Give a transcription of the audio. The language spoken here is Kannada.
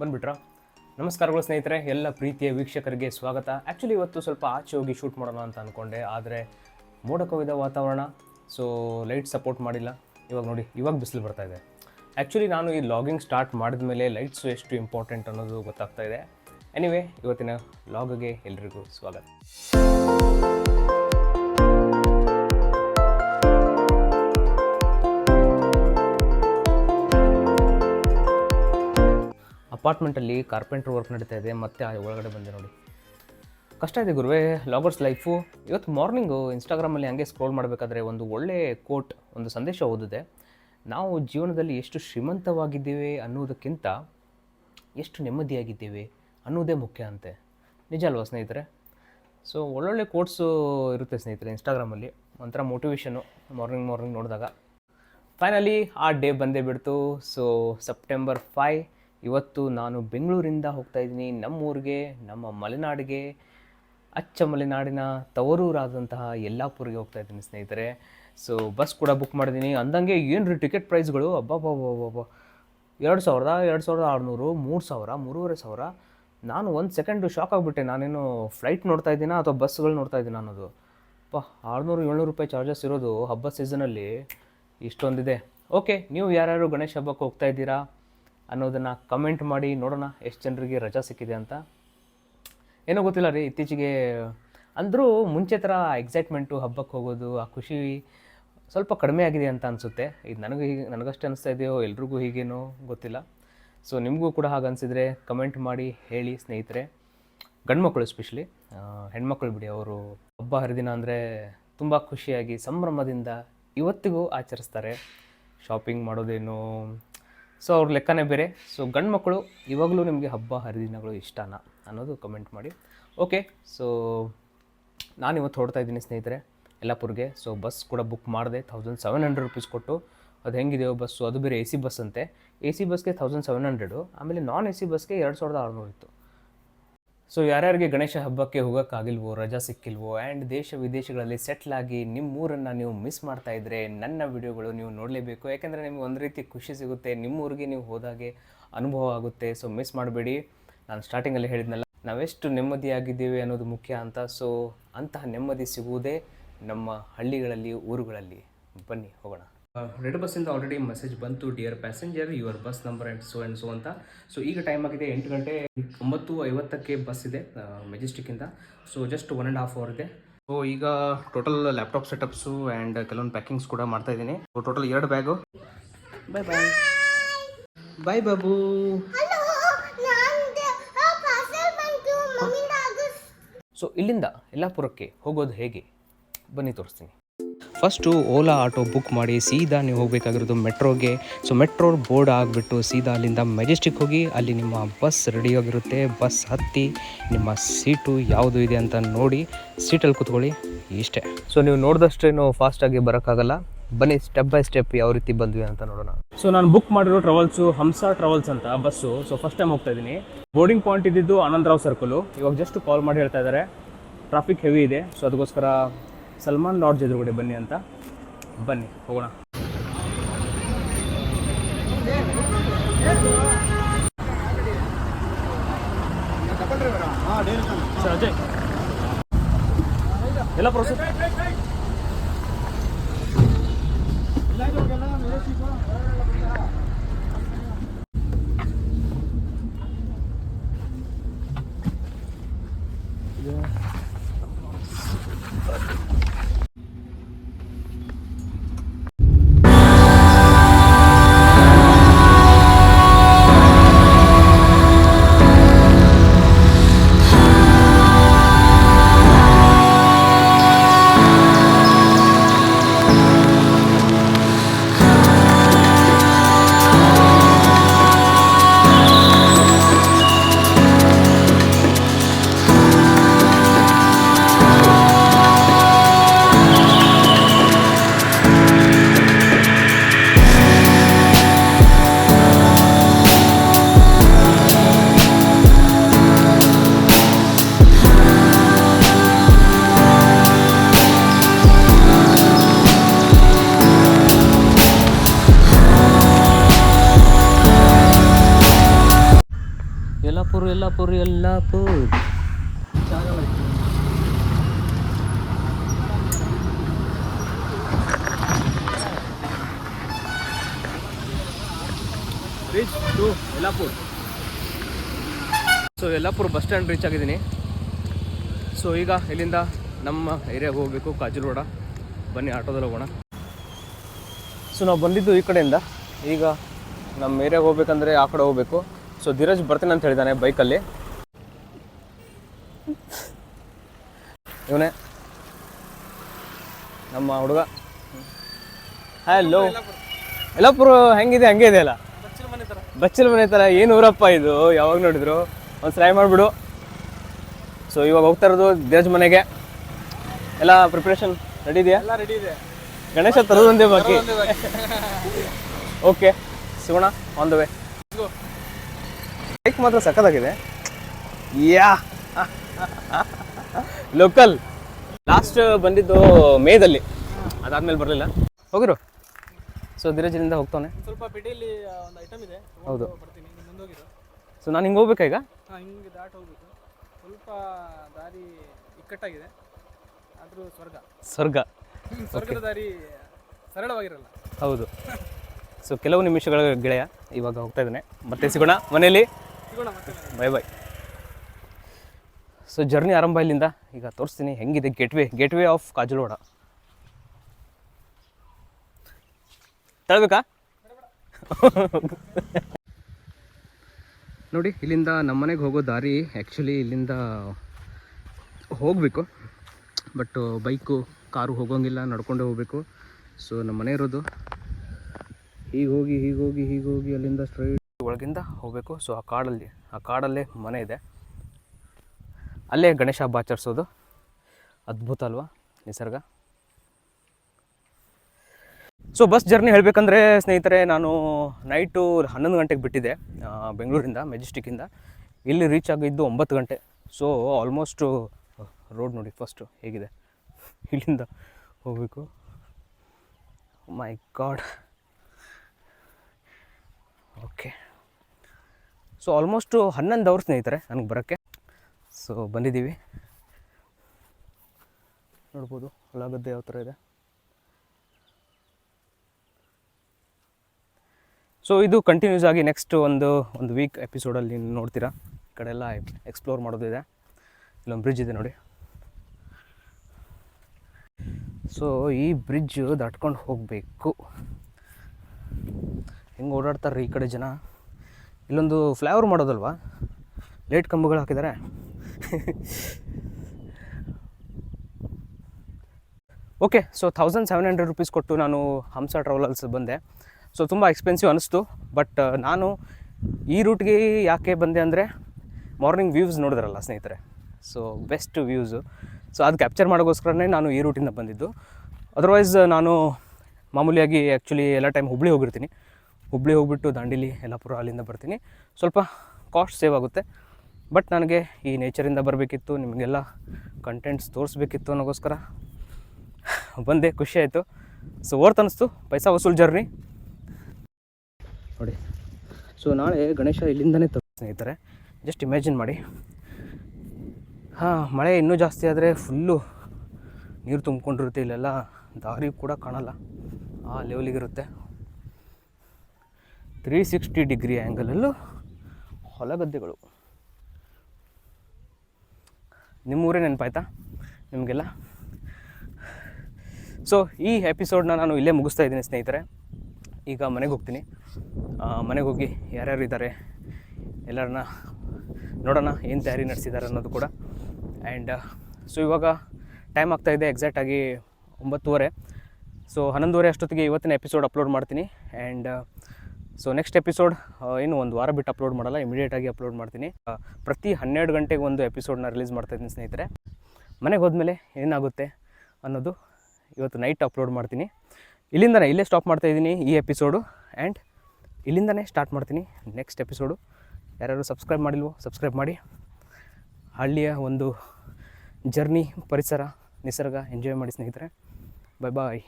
ಬಂದ್ಬಿಟ್ರಾ? ನಮಸ್ಕಾರಗಳು ಸ್ನೇಹಿತರೆ, ಎಲ್ಲ ಪ್ರೀತಿಯ ವೀಕ್ಷಕರಿಗೆ ಸ್ವಾಗತ. ಆ್ಯಕ್ಚುಲಿ ಇವತ್ತು ಸ್ವಲ್ಪ ಆಚೆ ಹೋಗಿ ಶೂಟ್ ಮಾಡೋಣ ಅಂತ ಅಂದ್ಕೊಂಡೆ ಆದರೆ ಮೋಡ ಕವಿದ ವಾತಾವರಣ ಸೊ ಲೈಟ್ ಸಪೋರ್ಟ್ ಮಾಡಿಲ್ಲ. ಇವಾಗ ನೋಡಿ, ಇವಾಗ ಬಿಸಿಲು ಬರ್ತಾ ಇದೆ. ಆ್ಯಕ್ಚುಲಿ ನಾನು ಈ ಲಾಗಿಂಗ್ ಸ್ಟಾರ್ಟ್ ಮಾಡಿದ ಮೇಲೆ ಲೈಟ್ಸು ಎಷ್ಟು ಇಂಪಾರ್ಟೆಂಟ್ ಅನ್ನೋದು ಗೊತ್ತಾಗ್ತಾ ಇದೆ. ಎನಿವೆ ಇವತ್ತಿನ ಲಾಗ್ಗೆ ಎಲ್ರಿಗೂ ಸ್ವಾಗತ. ಅಪಾರ್ಟ್ಮೆಂಟಲ್ಲಿ ಕಾರ್ಪೆಂಟ್ರ್ ವರ್ಕ್ ನಡೀತಾ ಇದೆ, ಮತ್ತೆ ಒಳಗಡೆ ಬಂದೆ ನೋಡಿ. ಕಷ್ಟ ಇದೆ ಗುರುವೇ ಲಾಗರ್ಸ್ ಲೈಫು ಇವತ್ತು ಮಾರ್ನಿಂಗು ಇನ್ಸ್ಟಾಗ್ರಾಮಲ್ಲಿ ಹಂಗೆ ಸ್ಕ್ರೋಲ್ ಮಾಡಬೇಕಾದ್ರೆ ಒಂದು ಒಳ್ಳೆ ಕೋಟ್ ಒಂದು ಸಂದೇಶ ಓದಿದೆ. ನಾವು ಜೀವನದಲ್ಲಿ ಎಷ್ಟು ಶ್ರೀಮಂತವಾಗಿದ್ದೇವೆ ಅನ್ನೋದಕ್ಕಿಂತ ಎಷ್ಟು ನೆಮ್ಮದಿಯಾಗಿದ್ದೇವೆ ಅನ್ನೋದೇ ಮುಖ್ಯ ಅಂತೆ. ನಿಜ ಅಲ್ವಾ ಸ್ನೇಹಿತರೆ? ಸೊ ಒಳ್ಳೊಳ್ಳೆ ಕೋಟ್ಸು ಇರುತ್ತೆ ಸ್ನೇಹಿತರೆ ಇನ್ಸ್ಟಾಗ್ರಾಮಲ್ಲಿ ಒಂಥರ ಮೋಟಿವೇಶನು ಮಾರ್ನಿಂಗ್ ಮಾರ್ನಿಂಗ್ ನೋಡಿದಾಗ. ಫೈನಲಿ ಆ ಡೇ ಬಂದೇ ಬಿಡ್ತು. ಸೊ ಸೆಪ್ಟೆಂಬರ್ ಫೈ ಇವತ್ತು ನಾನು ಬೆಂಗಳೂರಿಂದ ಹೋಗ್ತಾ ಇದ್ದೀನಿ. ನಮ್ಮೂರಿಗೆ, ನಮ್ಮ ಮಲೆನಾಡಿಗೆ, ಅಚ್ಚ ಮಲೆನಾಡಿನ ತವರೂರಾದಂತಹ ಯಲ್ಲಾಪುರಿಗೆ ಹೋಗ್ತಾ ಇದ್ದೀನಿ ಸ್ನೇಹಿತರೆ. ಸೊ ಬಸ್ ಕೂಡ ಬುಕ್ ಮಾಡಿದ್ದೀನಿ. ಅಂದಂಗೆ ಏನು ರೀ ಟಿಕೆಟ್ ಪ್ರೈಸ್ಗಳು ಅಬ್ಬಬ್ಬಬ್ಬಬ್ಬ ಎರಡು ಸಾವಿರದ ಎರಡು ಸಾವಿರದ ಆರುನೂರು, ಮೂರು ಸಾವಿರ, ಮೂರುವರೆ ಸಾವಿರ. ನಾನು ಒಂದು ಸೆಕೆಂಡು ಶಾಕ್ ಆಗಿಬಿಟ್ಟೆ. ನಾನೇನು ಫ್ಲೈಟ್ ನೋಡ್ತಾ ಇದ್ದೀನಾ ಅಥವಾ ಬಸ್ಗಳು ನೋಡ್ತಾ ಇದ್ದೀನಿ ಅನ್ನೋದು? ಅಪ್ಪ ಆರುನೂರು, ಏಳ್ನೂರು ರೂಪಾಯಿ ಚಾರ್ಜಸ್ ಇರೋದು ಹಬ್ಬ ಸೀಸನಲ್ಲಿ ಇಷ್ಟೊಂದಿದೆ. ಓಕೆ ನೀವು ಯಾರ್ಯಾರು ಗಣೇಶ ಹಬ್ಬಕ್ಕೆ ಹೋಗ್ತಾ ಇದ್ದೀರಾ? ಅನ್ನೋದನ್ನು ಕಮೆಂಟ್ ಮಾಡಿ ನೋಡೋಣ, ಎಷ್ಟು ಜನರಿಗೆ ರಜಾ ಸಿಕ್ಕಿದೆ ಅಂತ. ಏನೋ ಗೊತ್ತಿಲ್ಲ ರೀ, ಇತ್ತೀಚೆಗೆ ಅಂದರೂ ಮುಂಚೆ ಥರ ಎಕ್ಸೈಟ್ಮೆಂಟು ಹಬ್ಬಕ್ಕೆ ಹೋಗೋದು, ಆ ಖುಷಿ ಸ್ವಲ್ಪ ಕಡಿಮೆ ಆಗಿದೆ ಅಂತ ಅನಿಸುತ್ತೆ. ಇದು ನನಗೆ ಹೀಗೆ, ನನಗಷ್ಟು ಅನಿಸ್ತಾ ಇದೆಯೋ, ಎಲ್ರಿಗೂ ಹೀಗೇನೋ ಗೊತ್ತಿಲ್ಲ. ಸೊ ನಿಮಗೂ ಕೂಡ ಹಾಗೆ ಅನಿಸಿದರೆ ಕಮೆಂಟ್ ಮಾಡಿ, ಹೇಳಿ ಸ್ನೇಹಿತರೆ. ಗಂಡ್ಮಕ್ಳು ಎಸ್ಪೆಷಲಿ ಹೆಣ್ಮಕ್ಳು ಬಿಡಿ, ಅವರು ಹಬ್ಬ ಹರಿದಿನ ಅಂದರೆ ತುಂಬ ಖುಷಿಯಾಗಿ ಸಂಭ್ರಮದಿಂದ ಇವತ್ತಿಗೂ ಆಚರಿಸ್ತಾರೆ. ಶಾಪಿಂಗ್ ಮಾಡೋದೇನು ಸೊ ಅವ್ರ ಲೆಕ್ಕನೇ ಬೇರೆ. ಸೊ ಗಂಡು ಮಕ್ಕಳು ಇವಾಗಲೂ ನಿಮಗೆ ಹಬ್ಬ, ಹರಿದಿನಗಳು ಇಷ್ಟನಾ ಅನ್ನೋದು ಕಮೆಂಟ್ ಮಾಡಿ. ಓಕೆ ಸೊ ನಾನು ಇವತ್ತು ಹೊಡ್ತಾ ಇದ್ದೀನಿ ಸ್ನೇಹಿತರೆ, ಯಲ್ಲಾಪುರ್ಗೆ. ಸೊ ಬಸ್ ಕೂಡ ಬುಕ್ ಮಾಡಿದೆ ತೌಸಂಡ್ ಸೆವೆನ್ ಹಂಡ್ರೆಡ್ ರುಪೀಸ್ ಕೊಟ್ಟು. ಅದು ಹೆಂಗಿದೆಯೋ ಬಸ್ಸು ಅದು ಬೇರೆ ಎ ಸಿ ಬಸ್ ಅಂತೆ. ಎ ಸಿ ಬಸ್ಗೆ ತೌಸಂಡ್ ಸೆವೆನ್ ಹಂಡ್ರೆಡು ಆಮೇಲೆ ನಾನ್ ಎ ಸಿ ಬಸ್ಗೆ ಎರಡು ಸಾವಿರದ ಆರುನೂರು ಇತ್ತು. ಸೊ ಯಾರ್ಯಾರಿಗೆ ಗಣೇಶ ಹಬ್ಬಕ್ಕೆ ಹೋಗೋಕ್ಕಾಗಿಲ್ವೋ, ರಜಾ ಸಿಕ್ಕಿಲ್ವೋ ಆ್ಯಂಡ್ ದೇಶ ವಿದೇಶಗಳಲ್ಲಿ ಸೆಟ್ಲ್ ಆಗಿ ನಿಮ್ಮ ಊರನ್ನು ನೀವು ಮಿಸ್ ಮಾಡ್ತಾ ಇದ್ದರೆ ನನ್ನ ವಿಡಿಯೋಗಳು ನೀವು ನೋಡಲೇಬೇಕು. ಯಾಕೆಂದರೆ ನಿಮಗೆ ಒಂದು ರೀತಿ ಖುಷಿ ಸಿಗುತ್ತೆ. ನಿಮ್ಮೂರಿಗೆ ನೀವು ಹೋದಾಗೆ ಅನುಭವ ಆಗುತ್ತೆ. ಸೊ ಮಿಸ್ ಮಾಡಬೇಡಿ. ನಾನು ಸ್ಟಾರ್ಟಿಂಗಲ್ಲಿ ಹೇಳಿದ್ನಲ್ಲ, ನಾವೆಷ್ಟು ನೆಮ್ಮದಿಯಾಗಿದ್ದೀವಿ ಅನ್ನೋದು ಮುಖ್ಯ ಅಂತ. ಸೊ ಅಂತಹ ನೆಮ್ಮದಿ ಸಿಗುವುದೇ ನಮ್ಮ ಹಳ್ಳಿಗಳಲ್ಲಿ, ಊರುಗಳಲ್ಲಿ. ಬನ್ನಿ, ಹೋಗೋಣ. ರೆಡ್ ಬಸ್ಸಿಂದ ಆಲ್ರೆಡಿ ಮೆಸೇಜ್ ಬಂತು dear passenger your bus number and so and so ಅಂತ. ಸೊ ಈಗ ಟೈಮ್ ಆಗಿದೆ ಎಂಟು ಗಂಟೆ ಒಂಬತ್ತು ಐವತ್ತಕ್ಕೆ ಬಸ್ ಇದೆ. ಮೆಜೆಸ್ಟಿಕ್ಕಿಂದ so just one and half hour ಇದೆ. ಸೊ ಈಗ ಟೋಟಲ್ ಲ್ಯಾಪ್ಟಾಪ್ ಸೆಟಪ್ಸು ಆ್ಯಂಡ್ ಕೆಲವೊಂದು ಪ್ಯಾಕಿಂಗ್ಸ್ ಕೂಡ ಮಾಡ್ತಾ ಇದ್ದೀನಿ. ಟೋಟಲ್ ಎರಡು ಬ್ಯಾಗು ಬಾಯ್ ಬಾಯ್ ಬಾಯ್ ಬಾಬು ಸೊ ಇಲ್ಲಿಂದ ಯಲ್ಲಾಪುರಕ್ಕೆ ಹೋಗೋದು ಹೇಗೆ? ಬನ್ನಿ ತೋರಿಸ್ತೀನಿ. ಫಸ್ಟು ಓಲಾ ಆಟೋ ಬುಕ್ ಮಾಡಿ ಸೀದಾ ನೀವು ಹೋಗಬೇಕಾಗಿರೋದು ಮೆಟ್ರೋಗೆ. ಸೊ ಮೆಟ್ರೋ ಬೋರ್ಡ್ ಆಗಿಬಿಟ್ಟು ಸೀದಾ ಅಲ್ಲಿಂದ ಮೆಜೆಸ್ಟಿಕ್ ಹೋಗಿ ಅಲ್ಲಿ ನಿಮ್ಮ ಬಸ್ ರೆಡಿಯಾಗಿರುತ್ತೆ ಬಸ್ ಹತ್ತಿ, ನಿಮ್ಮ ಸೀಟು ಯಾವುದು ಇದೆ ಅಂತ ನೋಡಿ ಸೀಟಲ್ಲಿ ಕೂತ್ಕೊಳ್ಳಿ. ಇಷ್ಟೇ. ಸೊ ನೀವು ನೋಡಿದಷ್ಟೇನು ಫಾಸ್ಟಾಗಿ ಬರೋಕ್ಕಾಗಲ್ಲ. ಬನ್ನಿ ಸ್ಟೆಪ್ ಬೈ ಸ್ಟೆಪ್ ಯಾವ ರೀತಿ ಬಂದ್ವಿ ಅಂತ ನೋಡೋಣ. ಸೊ ನಾನು ಬುಕ್ ಮಾಡಿರೋ ಟ್ರಾವೆಲ್ಸು ಹಂಸಾ ಟ್ರಾವೆಲ್ಸ್ ಅಂತ ಬಸ್ಸು ಸೊ ಫಸ್ಟ್ ಟೈಮ್ ಹೋಗ್ತಾ ಇದ್ದೀನಿ. ಬೋರ್ಡಿಂಗ್ ಪಾಯಿಂಟ್ ಇದ್ದಿದ್ದು ಆನಂದರಾವ್ ಸರ್ಕಲು ಇವಾಗ ಜಸ್ಟ್ ಕಾಲ್ ಮಾಡಿ ಹೇಳ್ತಾ ಇದ್ದಾರೆ. ಟ್ರಾಫಿಕ್ ಹೆವಿ ಇದೆ. ಸೊ ಅದಕ್ಕೋಸ್ಕರ ಸಲ್ಮಾನ್ ಲಾಡ್ಜ್ ಎದುರುಗಡೆ ಬನ್ನಿ ಅಂತ. ಬನ್ನಿ ಹೋಗೋಣ. ಸರ್ ಎಲ್ಲ Yellapur Yellapur. Reach to Yellapur. So Yellapur bus stand reach ಆಗಿದ್ದೀನಿ. ಸೊ ಈಗ ಇಲ್ಲಿಂದ ನಮ್ಮ ಏರಿಯಾಗೆ ಹೋಗಬೇಕು ಕಾಜುರೋಡ ಬನ್ನಿ ಆಟೋದಲ್ಲಿ ಹೋಗೋಣ. ಸೊ ನಾವು ಬಂದಿದ್ದು ಈ ಕಡೆಯಿಂದ. ಈಗ ನಮ್ಮ ಏರಿಯಾಗೆ ಹೋಗ್ಬೇಕಂದ್ರೆ ಆ ಕಡೆ ಹೋಗಬೇಕು. ಸೊ ಧೀರಜ್ ಬರ್ತೀನಿ ಅಂತ ಹೇಳಿದ್ದಾನೆ ಬೈಕಲ್ಲಿ ಇವನೇ. ನಮ್ಮ ಹುಡುಗ. ಹಲೋ ಯಲ್ಲಾಪುರ ಹೆಂಗಿದೆ? ಹಂಗೆ ಇದೆ ಅಲ್ಲ ಬಚ್ಚಲ ಮನೆ ಥರ ಏನು ಊರಪ್ಪ ಇದು? ಯಾವಾಗ ನೋಡಿದ್ರು? ಒಂದು ಟ್ರೈ ಮಾಡಿಬಿಡು. ಸೊ ಇವಾಗ ಹೋಗ್ತಾ ಇರೋದು ಧೀರಜ್ ಮನೆಗೆ. ಎಲ್ಲ ಪ್ರಿಪ್ರೇಷನ್ ರೆಡಿ ಇದೆಯಾ? ರೆಡಿ ಇದೆ. ಗಣೇಶ ತರೋದೊಂದೇ ಬಾಕಿ. ಓಕೆ ಸಿಗೋಣ ಆನ್ ದ ವೇ ಬೈಕ್ ಮಾತ್ರ ಸಖತ್ತಾಗಿದೆ. ಯಾ. ಲೋಕಲ್. ಲಾಸ್ಟ್ ಬಂದಿದ್ದು ಮೇದಲ್ಲಿ. ಅದಾದ್ಮೇಲೆ ಬರಲಿಲ್ಲ. ಹೋಗಿರು. ಸೊ ಧೀರಜನಿಂದ ಹೋಗ್ತಾನೆ ಸ್ವಲ್ಪ ಬಿಡಿಲಿ ಒಂದು ಐಟಮ್ ಇದೆ. ಹೌದು. ಬರ್ತೀನಿ ಮುಂದೋಗಿರು ಸೊ ನಾನು ಹಿಂಗೆ ಹೋಗ್ಬೇಕಾ ಈಗ? ಹಾಂ ಹಿಂಗೆ ದಾಟ ಹೋಗ್ಬೇಕು. ಸ್ವಲ್ಪ ದಾರಿ ಇಕ್ಕಟ್ಟಾಗಿದೆ. ಆದರೂ ಸ್ವರ್ಗ. ಸ್ವರ್ಗ. ಸ್ವರ್ಗದ ದಾರಿ ಸರಳವಾಗಿರಲ್ಲ. ಹೌದು. ಸೊ ಕೆಲವು ನಿಮಿಷಗಳ ಗೆಳೆಯ ಇವಾಗ ಹೋಗ್ತಾ ಇದ್ದಾನೆ. ಮತ್ತೆ ಸಿಗೋಣ ಮನೆಯಲ್ಲಿ. ಬೈ ಬಾಯ್ ಸೊ ಜರ್ನಿ ಆರಂಭ ಇಲ್ಲಿಂದ ಈಗ ತೋರಿಸ್ತೀನಿ. ಹೆಂಗಿದೆ ಗೇಟ್ವೇ ಗೇಟ್ವೇ ಆಫ್ ಕಾಜಲೋಡ ತಳ್ಬೇಕಾ? ನೋಡಿ, ಇಲ್ಲಿಂದ ನಮ್ಮ ಮನೆಗೆ ಹೋಗೋ ದಾರಿ ಆ್ಯಕ್ಚುಲಿ ಇಲ್ಲಿಂದ ಹೋಗಬೇಕು. ಬಟ್ ಬೈಕು ಕಾರು ಹೋಗೋಂಗಿಲ್ಲ, ನಡ್ಕೊಂಡೇ ಹೋಗಬೇಕು. ಸೊ ನಮ್ಮ ಮನೆ ಇರೋದು. ಹೀಗೆ ಹೋಗಿ ಹೀಗೆ ಹೋಗಿ ಹೀಗೆ ಹೋಗಿ ಅಲ್ಲಿಂದ ಸ್ಟ್ರೈಟ್ ಒಳಗಿಂದ ಹೋಗಬೇಕು. ಸೊ ಆ ಕಾಡಲ್ಲಿ, ಆ ಕಾಡಲ್ಲೇ ಮನೆ ಇದೆ. ಅಲ್ಲೇ ಗಣೇಶ ಹಬ್ಬ ಆಚರಿಸೋದು. ಅದ್ಭುತ ಅಲ್ವಾ ನಿಸರ್ಗ? ಸೊ ಬಸ್ ಜರ್ನಿ ಹೇಳಬೇಕಂದ್ರೆ ಸ್ನೇಹಿತರೆ, ನಾನು ನೈಟು ಹನ್ನೊಂದು ಗಂಟೆಗೆ ಬಿಟ್ಟಿದ್ದೆ ಬೆಂಗಳೂರಿಂದ ಮೆಜೆಸ್ಟಿಕ್ಕಿಂದ ಇಲ್ಲಿ ರೀಚ್ ಆಗಿದ್ದು ಒಂಬತ್ತು ಗಂಟೆ. ಸೊ ಆಲ್ಮೋಸ್ಟು ರೋಡ್ ನೋಡಿ ಫಸ್ಟು ಹೇಗಿದೆ. ಇಲ್ಲಿಂದ ಹೋಗಬೇಕು. My God okay so almost ಹನ್ನೊಂದು ಅವರ್ಸ್ ಸ್ನೇಹಿತರೆ ನನಗೆ ಬರೋಕ್ಕೆ. ಸೊ ಬಂದಿದ್ದೀವಿ. ನೋಡ್ಬೋದು ಹೊಲಗದ್ದೆ ಯಾವ ಥರ ಇದೆ. ಸೊ ಇದು ಕಂಟಿನ್ಯೂಸ್ ಆಗಿ ನೆಕ್ಸ್ಟ್ ಒಂದು ಒಂದು ವೀಕ್ ಎಪಿಸೋಡಲ್ಲಿ ನೋಡ್ತೀರಾ. ಈ ಕಡೆ ಎಲ್ಲ ಎಕ್ಸ್ಪ್ಲೋರ್ ಮಾಡೋದಿದೆ. ಇಲ್ಲೊಂದು ಬ್ರಿಡ್ಜ್ ಇದೆ ನೋಡಿ. ಸೊ ಈ ಬ್ರಿಡ್ಜ್ ದಾಟ್ಕೊಂಡು ಹೋಗಬೇಕು. ಹೆಂಗೆ ಓಡಾಡ್ತಾರೆ ಈ ಕಡೆ ಜನ? ಇಲ್ಲೊಂದು ಫ್ಲೈಓವರ್ ಮಾಡೋದಲ್ವಾ? ಲೇಟ್ ಕಂಬಗಳು ಹಾಕಿದ್ದಾರೆ okay so thousand seven hundred rupees ಕೊಟ್ಟು ನಾನು ಹಂಸ ಟ್ರಾವೆಲ್ಸ್ ಬಂದೆ. ಸೊ ತುಂಬ ಎಕ್ಸ್ಪೆನ್ಸಿವ್ ಅನಿಸ್ತು ಬಟ್ ನಾನು ಈ ರೂಟ್ಗೆ ಯಾಕೆ ಬಂದೆ ಅಂದರೆ ಮಾರ್ನಿಂಗ್ ವ್ಯೂಸ್ ನೋಡಿದ್ರಲ್ಲ ಸ್ನೇಹಿತರೆ. ಸೊ ಬೆಸ್ಟ್ ವ್ಯೂಸು ಸೊ ಅದು ಕ್ಯಾಪ್ಚರ್ ಮಾಡೋಕ್ಕೋಸ್ಕರನೇ ನಾನು ಈ ರೂಟಿಂದ ಬಂದಿದ್ದು. ಅದರ್ವೈಸ್ ನಾನು ಮಾಮೂಲಿಯಾಗಿ ಆ್ಯಕ್ಚುಲಿ ಎಲ್ಲ ಟೈಮ್ ಹುಬ್ಳಿ ಹೋಗಿರ್ತೀನಿ. ಹುಬ್ಳಿ ಹೋಗ್ಬಿಟ್ಟು ದಾಂಡೇಲಿ, ಯಲ್ಲಾಪುರ ಅಲ್ಲಿಂದ ಬರ್ತೀನಿ. ಸ್ವಲ್ಪ ಕಾಸ್ಟ್ ಸೇವ್ ಆಗುತ್ತೆ. ಬಟ್ ನನಗೆ ಈ ನೇಚರಿಂದ ಬರಬೇಕಿತ್ತು, ನಿಮಗೆಲ್ಲ ಕಂಟೆಂಟ್ಸ್ ತೋರಿಸ್ಬೇಕಿತ್ತು ಅನ್ನೋಗೋಸ್ಕರ ಬಂದೆ. ಖುಷಿ ಆಯಿತು. ಸೊ ಓರ್ತ್ ಅನ್ನಿಸ್ತು. ಪೈಸಾ ವಸೂಲ್ ಜರ್ನಿ ನೋಡಿ. ಸೊ ನಾಳೆ ಗಣೇಶ ಇಲ್ಲಿಂದನೇ ತರ್ ಸ್ನೇಹಿತರೆ. ಜಸ್ಟ್ ಇಮ್ಯಾಜಿನ್ ಮಾಡಿ. ಹಾಂ, ಮಳೆ ಇನ್ನೂ ಜಾಸ್ತಿ ಆದರೆ ಫುಲ್ಲು ನೀರು ತುಂಬಿಕೊಂಡಿರುತ್ತೆ ಇಲ್ಲೆಲ್ಲ. ದಾರಿ ಕೂಡ ಕಾಣಲ್ಲ. ಆ ಲೆವೆಲಿಗಿರುತ್ತೆ ತ್ರೀ ಸಿಕ್ಸ್ಟಿ ಡಿಗ್ರಿ ಆ್ಯಂಗಲಲ್ಲೂ ಹೊಲಗದ್ದೆಗಳು. ನಿಮ್ಮೂರೇ ನೆನಪಾಯ್ತಾ? ನಿಮಗೆಲ್ಲ? ಸೊ ಈ ಎಪಿಸೋಡ್ನ ನಾನು ಇಲ್ಲೇ ಮುಗಿಸ್ತಾ ಇದ್ದೀನಿ ಸ್ನೇಹಿತರೆ. ಈಗ ಮನೆಗೆ ಹೋಗ್ತೀನಿ. ಮನೆಗೆ ಹೋಗಿ ಯಾರ್ಯಾರು ಇದ್ದಾರೆ ಎಲ್ಲರನ್ನ ನೋಡೋಣ, ಏನು ತಯಾರಿ ನಡೆಸಿದ್ದಾರೆ ಅನ್ನೋದು ಕೂಡ. ಆ್ಯಂಡ್ ಸೊ ಇವಾಗ ಟೈಮ್ ಆಗ್ತಾಯಿದೆ ಎಕ್ಸಾಕ್ಟಾಗಿ ಒಂಬತ್ತುವರೆ. ಸೊ ಹನ್ನೊಂದುವರೆ ಅಷ್ಟೊತ್ತಿಗೆ ಇವತ್ತಿನ ಎಪಿಸೋಡ್ ಅಪ್ಲೋಡ್ ಮಾಡ್ತೀನಿ. ಆ್ಯಂಡ್ ಸೊ ನೆಕ್ಸ್ಟ್ ಎಪಿಸೋಡ್ ಏನು ಒಂದು ವಾರ ಬಿಟ್ಟು ಅಪ್ಲೋಡ್ ಮಾಡಲ್ಲ ಇಮಿಡಿಯೇಟಾಗಿ ಅಪ್ಲೋಡ್ ಮಾಡ್ತೀನಿ. ಪ್ರತಿ ಹನ್ನೆರಡು ಗಂಟೆಗೆ ಒಂದು ಎಪಿಸೋಡ್ನ ರಿಲೀಸ್ ಮಾಡ್ತಾಯಿದ್ದೀನಿ ಸ್ನೇಹಿತರೆ. ಮನೆಗೆ ಹೋದ್ಮೇಲೆ ಏನಾಗುತ್ತೆ ಅನ್ನೋದು ಇವತ್ತು ನೈಟ್ ಅಪ್ಲೋಡ್ ಮಾಡ್ತೀನಿ. ಇಲ್ಲಿಂದನೇ ಇಲ್ಲೇ ಸ್ಟಾಪ್ ಮಾಡ್ತಾ ಇದ್ದೀನಿ ಈ ಎಪಿಸೋಡು ಆ್ಯಂಡ್ ಇಲ್ಲಿಂದನೇ ಸ್ಟಾರ್ಟ್ ಮಾಡ್ತೀನಿ ನೆಕ್ಸ್ಟ್ ಎಪಿಸೋಡು ಯಾರ್ಯಾರು ಸಬ್ಸ್ಕ್ರೈಬ್ ಮಾಡಿಲ್ವೋ ಸಬ್ಸ್ಕ್ರೈಬ್ ಮಾಡಿ. ಹಳ್ಳಿಯ ಒಂದು ಜರ್ನಿ ಪರಿಸರ, ನಿಸರ್ಗ ಎಂಜಾಯ್ ಮಾಡಿ ಸ್ನೇಹಿತರೆ. ಬಾಯ್ ಬಾಯ್